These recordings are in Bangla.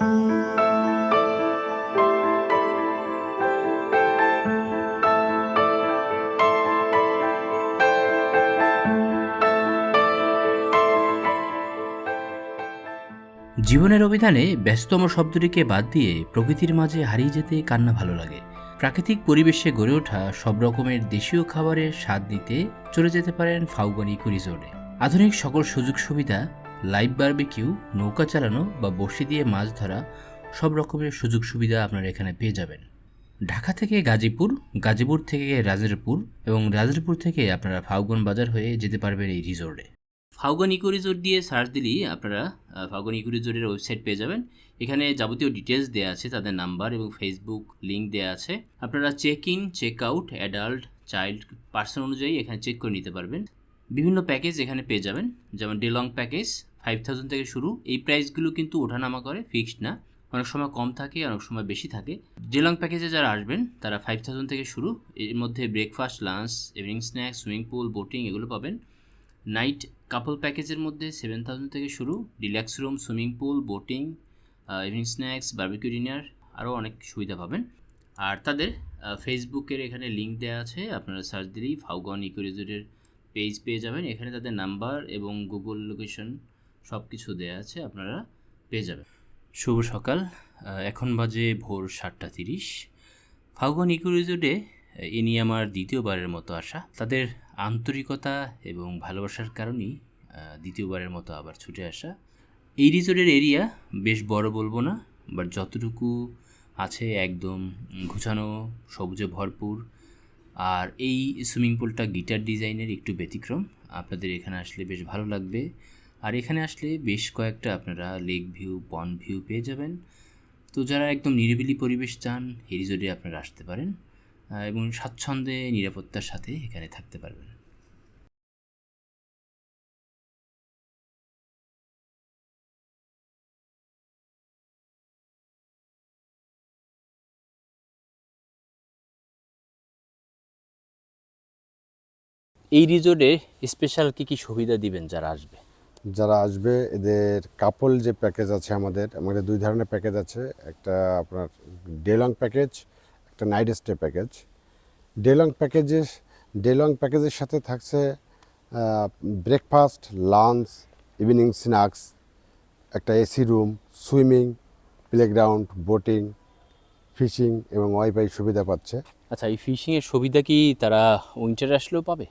জীবনের অভিধানে ব্যস্ততম শব্দটিকে বাদ দিয়ে প্রকৃতির মাঝে হারিয়ে যেতে কান্না ভালো লাগে। প্রাকৃতিক পরিবেশে গড়ে ওঠা সব রকমের দেশীয় খাবারের স্বাদ নিতে চলে যেতে পারেন ফাউগানি রিসোর্টে আধুনিক সকল সুযোগ সুবিধা লাইভ বারবিকিউ, নৌকা চালানো বা বড়শি দিয়ে মাছ ধরা, সব রকমের সুযোগ সুবিধা আপনারা এখানে পেয়ে যাবেন। ঢাকা থেকে গাজীপুর গাজীপুর থেকে রাজারপুর এবং রাজারপুর থেকে আপনারা ফাউগন বাজার হয়ে যেতে পারবেন এই রিসোর্টে। ফাউগন ইকো রিসোর্ট দিয়ে সার্চ দিলেই আপনারা ফাউগন ইকো রিসোর্টের ওয়েবসাইট পেয়ে যাবেন। এখানে যাবতীয় ডিটেলস দেওয়া আছে, তাদের নাম্বার এবং ফেসবুক লিঙ্ক দেওয়া আছে। আপনারা check in check out adult child person অনুযায়ী এখানে চেক করে নিতে পারবেন। বিভিন্ন প্যাকেজ এখানে পেয়ে যাবেন, যেমন day long package five thousand থেকে শুরু, এই প্রাইসগুলো কিন্তু ওঠানামা করে ফিক্সড না। অনেক সময় কম থাকে, অনেক সময় বেশি থাকে। ডেলং প্যাকেজে যারা আসবেন, তারা ফাইভ থাউজেন্ড থেকে শুরু, এর মধ্যে breakfast lunch evening snacks swimming pool boating এগুলো পাবেন। নাইট কাপল প্যাকেজের মধ্যে সেভেন থাউজেন্ড থেকে শুরু relax room swimming pool boating evening snacks barbecue dinner আরও অনেক সুবিধা পাবেন। আর তাদের ফেসবুকের এখানে লিঙ্ক দেওয়া আছে, আপনারা সার্চ দিলেই ফাউগন ইকো রিসোর্টের পেজ পেয়ে যাবেন। এখানে তাদের নাম্বার এবং গুগল লোকেশন সব কিছু দেওয়া আছে, আপনারা পেয়ে যাবেন। শুভ সকাল। এখন বাজে ভোর সাতটা তিরিশ। ফাগুন ইকো রিসোর্টে এ নিয়ে আমার দ্বিতীয়বারের মতো আসা তাদের আন্তরিকতা এবং ভালোবাসার কারণেই দ্বিতীয়বারের মতো আবার ছুটে আসা। এই রিজোর্টের এরিয়া বেশ বড় বলব না, বাট যতটুকু আছে একদম ঘুছানো সবুজে ভরপুর। আর এই সুইমিং পুলটা গিটার ডিজাইনের একটু ব্যতিক্রম। আপনাদের এখানে আসলে বেশ ভালো লাগবে। আর এখানে আসলে বেশ কয়েকটা আপনারা লেক ভিউ পন ভিউ পেয়ে যাবেন। তো যারা একদম নিরিবিলি পরিবেশ চান রিসোর্টে আপনারা আসতে পারেন এবং স্বাচ্ছন্দ্যে, নিরাপত্তার সাথে এখানে থাকতে পারবেন। এই রিসোর্টে স্পেশাল কী কী সুবিধা দিবেন যারা আসবে? যারা আসবে এদের কাপল যে প্যাকেজ আছে আমাদের আমাদের দুই ধরনের প্যাকেজ আছে। একটা আপনার ডে লং প্যাকেজ একটা night stay package day long প্যাকেজের ডে লং প্যাকেজের সাথে থাকছে ব্রেকফাস্ট লাঞ্চ ইভিনিং স্ন্যাক্স একটা AC room swimming playground boating fishing এবং ওয়াইফাই সুবিধা পাচ্ছে। আচ্ছা এই ফিশিংয়ের সুবিধা কি তারা উইন্টারে আসলেও পাবে?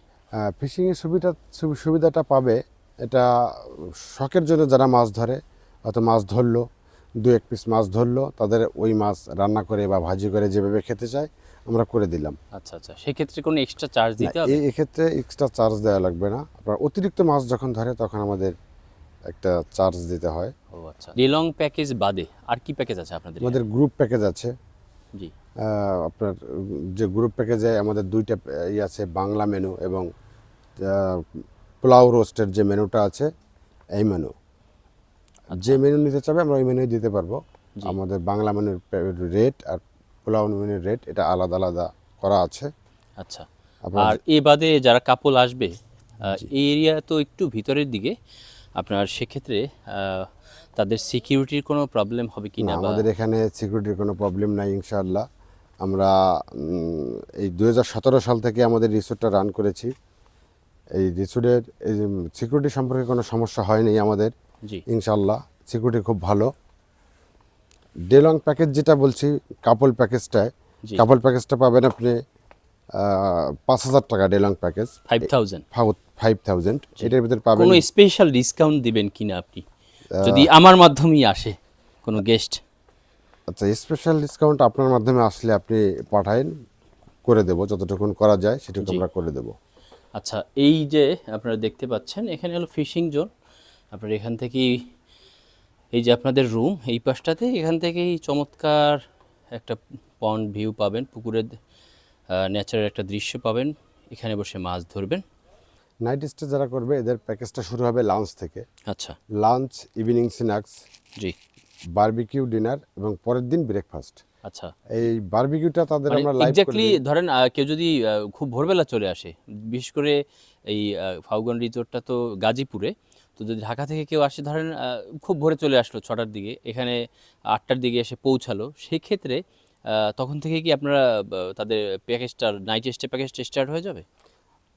ফিশিংয়ের সুবিধা সুবিধাটা পাবে এটা শখের জন্য যারা মাছ ধরে হয়তো মাছ ধরলো দু এক পিস মাছ ধরলো তাদের ওই মাছ রান্না করে বা ভাজি করে যেভাবে খেতে চায় আমরা করে দিলাম। আচ্ছা আচ্ছা। সেক্ষেত্রে কোনো এক্সট্রা চার্জ দিতে হবে? এক্ষেত্রে এক্সট্রা চার্জ দেওয়া লাগবে না। আপনার অতিরিক্ত মাছ যখন ধরে তখন আমাদের একটা চার্জ দিতে হয়। ও আচ্ছা। ডেলং প্যাকেজ বাদে আর কি প্যাকেজ আছে আপনাদের আমাদের গ্রুপ প্যাকেজ আছে। জি। আপনার যে গ্রুপ প্যাকেজে আমাদের দুইটা ই আছে বাংলা মেনু এবং পোলাও রোস্টের যে মেনুটা আছে এই মেনু। যে মেনু নিতে চাবে আমরা ওই মেনুই দিতে পারব। আমাদের বাংলা মেনুর রেট আর পোলাও মেনুর রেট এটা আলাদা আলাদা করা আছে। আচ্ছা। আর এ বাদে যারা কাপল আসবে এই এরিয়া তো একটু ভিতরের দিকে আপনার সেক্ষেত্রে তাদের সিকিউরিটির কোনো প্রবলেম হবে কি না না আমাদের এখানে সিকিউরিটির কোনো প্রবলেম নাই ইনশাআল্লাহ। আমরা এই দু হাজার সতেরো সাল থেকে আমাদের রিসোর্টটা রান করেছি। এই রিসোর্টের এই সিকিউরিটি সম্পর্কে কোনো সমস্যা হয়নি আমাদের। ইনশাল্লাহ সিকিউরিটি খুব ভালো। ডেলং প্যাকেজ যেটা বলছি কাপল প্যাকেজটায় কাপল প্যাকেজটা পাবেন আপনি পাঁচ হাজার টাকা day long package five thousand five thousand এটার ভিতরে পাবেন কোনো স্পেশাল ডিসকাউন্ট দিবেন কিনা আপনি? যদি আমার মাধ্যমেই আসে কোনো গেস্ট আচ্ছা স্পেশাল ডিসকাউন্ট আপনার মাধ্যমে আসলে আপনি পাঠাইন করে দেবো যতটুকুন করা যায় সেটুকু আমরা করে দেবো। আচ্ছা এই যে আপনারা দেখতে পাচ্ছেন এখানে হলো ফিশিং জোন। আপনার এখান থেকেই এই যে আপনাদের রুম এই পাশটাতে এখান থেকেই চমৎকার একটা পন্ড ভিউ পাবেন পুকুরের ন্যাচারাল একটা দৃশ্য পাবেন। এখানে বসে মাছ ধরবেন। নাইট স্টে যারা করবে এদের প্যাকেজটা শুরু হবে লাঞ্চ থেকে। আচ্ছা। লাঞ্চ ইভিনিং স্ন্যাক্স জি। বারবিকিউ ডিনার এবং পরের দিন ব্রেকফাস্ট। আচ্ছা। এই বারবিকিউটা তাদের মানে আমরা লাইভ এক্স্যাক্টলি ধরেন কেউ যদি খুব ভোরবেলা চলে আসে বিশেষ করে এই ফাউগন রিসোর্টটা তো গাজীপুরে তো যদি ঢাকা থেকে কেউ আসে ধরেন খুব ভোরে চলে আসলো ছটার দিকে এখানে আটটার দিকে এসে পৌঁছালো সেই ক্ষেত্রে তখন থেকে কি আপনারা তাদের প্যাকেজটা নাইট স্টে প্যাকেজটা স্টার্ট হয়ে যাবে?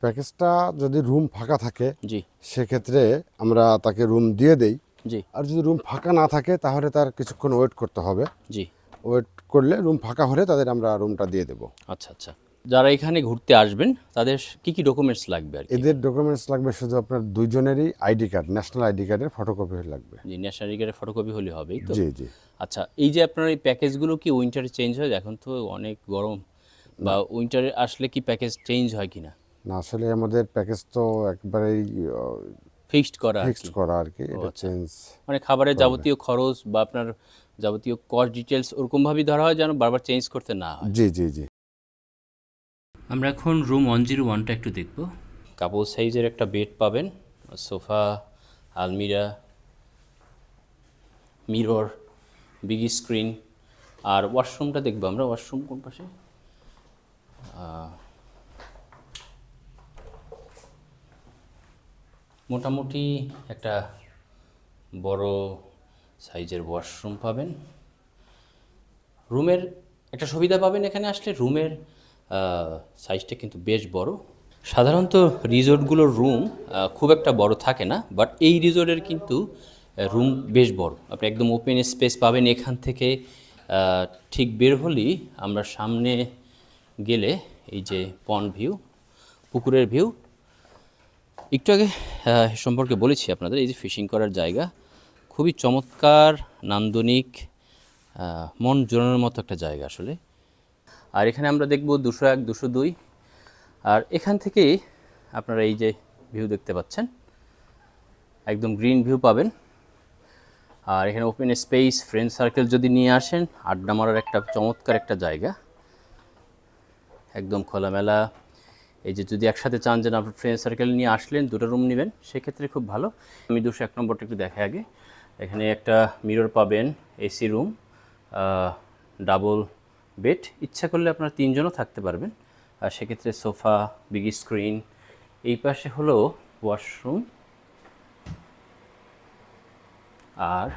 প্যাকেজটা যদি রুম ফাঁকা থাকে জি। সেক্ষেত্রে আমরা তাকে রুম দিয়ে দেই। জি। আর যদি রুম ফাঁকা না থাকে তাহলে তার কিছুক্ষণ ওয়েট করতে হবে। জি। ওয়েট করলে রুম ফাঁকা হলে তাদের আমরা রুমটা দিয়ে দেবো। আচ্ছা আচ্ছা। যারা এখানে ঘুরতে আসবেন তাদের কি কি ডকুমেন্টস লাগবে আর এদের ডকুমেন্টস লাগবে শুধু আপনার দুইজনেরই আইডি কার্ড ন্যাশনাল আইডি কার্ডের ফটোকপি লাগবে। জি ন্যাশনাল আইডি কার্ডের ফটোকপি হলে হবেই তো? জি জি। আচ্ছা এই যে আপনার এই প্যাকেজগুলো কি উইন্টারে চেঞ্জ হয়? এখন তো অনেক গরম। বা উইন্টারে আসলে কি প্যাকেজ চেঞ্জ হয় কিনা? না না আসলে আমাদের প্যাকেজ তো একবারেই ফিক্সড করা ফিক্সড করা আর কি এটা আচ্ছা। চেঞ্জ মানে খাবারের যাবতীয় খরচ বা আপনার যাবতীয় কস্ট ডিটেলস ওরকমভাবেই ধরা হয় যেন বারবার চেঞ্জ করতে না হয়। জি জি জি। আমরা এখন রুম ওয়ান জিরো ওয়ানটা একটু দেখব। কাপল সাইজের একটা বেড পাবেন সোফা আলমিরা মিরর বিগ স্ক্রিন আর ওয়াশরুমটা দেখব আমরা ওয়াশরুম কোন পাশে? মোটামুটি একটা বড় সাইজের ওয়াশরুম পাবেন। রুমের একটা সুবিধা পাবেন এখানে আসলে, রুমের সাইজটা কিন্তু বেশ বড়। সাধারণত রিসোর্টগুলোর রুম খুব একটা বড় থাকে না, বাট এই রিসোর্টের কিন্তু রুম বেশ বড়। আপনি একদম ওপেন স্পেস পাবেন এখান থেকে ঠিক বের হলেই আমরা সামনে গেলে এই যে পন ভিউ পুকুরের ভিউ একটু আগে সম্পর্কে বলেছি আপনাদের, এই যে ফিশিং করার জায়গা খুবই চমৎকার, নান্দনিক মন জোড়ানোর মতো একটা জায়গা আসলে। আর এখানে আমরা দেখব দুশো এক, দুশো দুই। আর এখান থেকেই আপনারা এই যে ভিউ দেখতে পাচ্ছেন, একদম গ্রিন ভিউ পাবেন। আর এখানে ওপেন স্পেস ফ্রেন্ড সার্কেল যদি নিয়ে আসেন, আড্ডা মারার একটা চমৎকার একটা জায়গা। একদম খোলামেলা। এই যে যদি একসাথে চান যে না আপনার ফ্রেন্ড সার্কেল নিয়ে আসলেন, দুটো রুম নেবেন, সেক্ষেত্রে খুব ভালো। আমি দুশো এক নম্বরটা একটু দেখে আগে। এখানে একটা মিরর পাবেন এসি রুম ডাবল বেড ইচ্ছা করলে আপনারা তিনজনও থাকতে পারবেন। আর সেক্ষেত্রে সোফা বিগ স্ক্রিন এই পাশে হলো ওয়াশরুম আর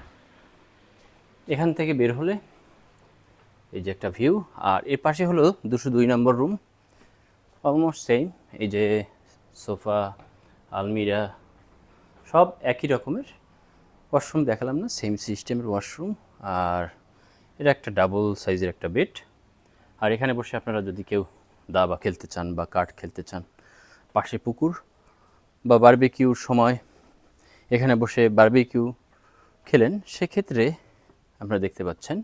এখান থেকে বের হলে এই যে একটা ভিউ আর এর পাশে হলো দুশো দুই নম্বর রুম অলমোস্ট সেম এই যে সোফা, আলমিরা, সব একই রকমের। ওয়াশরুম দেখালাম না সেম সিস্টেমের ওয়াশরুম আর এটা একটা ডাবল সাইজের একটা বেড আর এখানে বসে আপনারা যদি কেউ দাবা খেলতে চান বা কাঠ খেলতে চান, পাশে পুকুর বা বারবিকিউর সময় এখানে বসে বারবিকিউ খেলেন, সেক্ষেত্রে আপনারা দেখতে পাচ্ছেন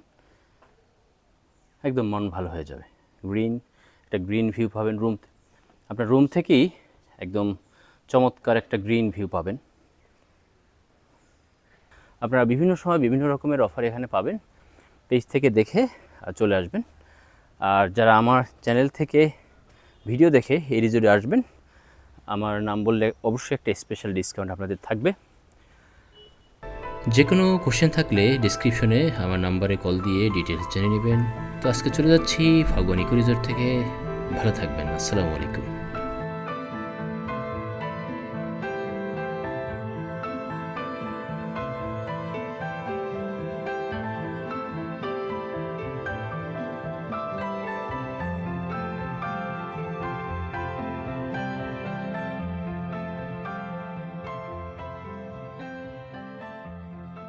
একদম মন ভালো হয়ে যাবে। গ্রিন একটা গ্রিন ভিউ পাবেন রুম আপনার রুম থেকেই একদম চমৎকার একটা গ্রিন ভিউ পাবেন। আপনারা বিভিন্ন সময় বিভিন্ন রকমের অফার এখানে পাবেন। পেজ থেকে দেখে চলে আসবেন। আর যারা আমার চ্যানেল থেকে ভিডিও দেখে এই রিজোর্টে আসবেন, আমার নাম বললে অবশ্যই একটা স্পেশাল ডিসকাউন্ট আপনাদের থাকবে। যে কোনো কোশ্চেন থাকলে ডিসক্রিপশনে আমার নাম্বারে কল দিয়ে ডিটেলস জেনে নেবেন। তো আজকে চলে যাচ্ছি ফাগুয়ানি রিজোর্ট থেকে। ভালো থাকবেন। আসসালামু আলাইকুম।